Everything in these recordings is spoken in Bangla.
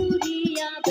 உரியாத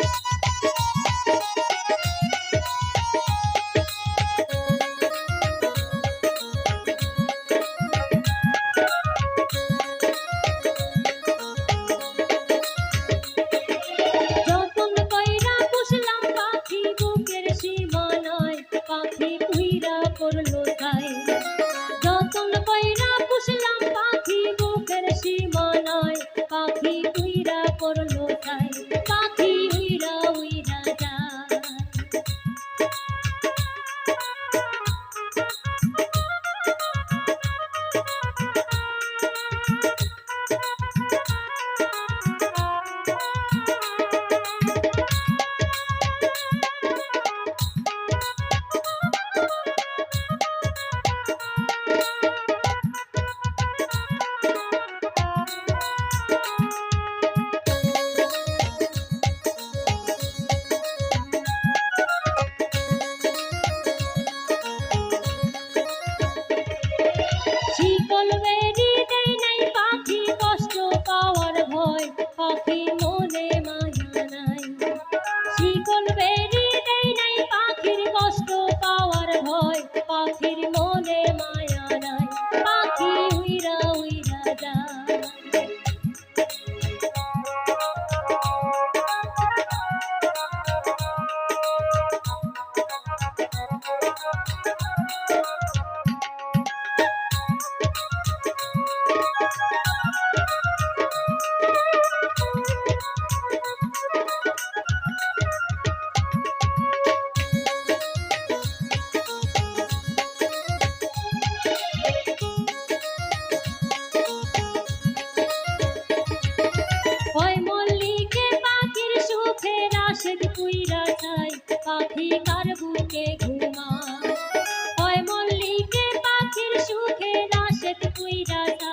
সেদ পুইরা চাই পাখি কার বুকে ঘুমা হয় মল্লিকে পাখির সুখে রাশেদ পুইরা চাই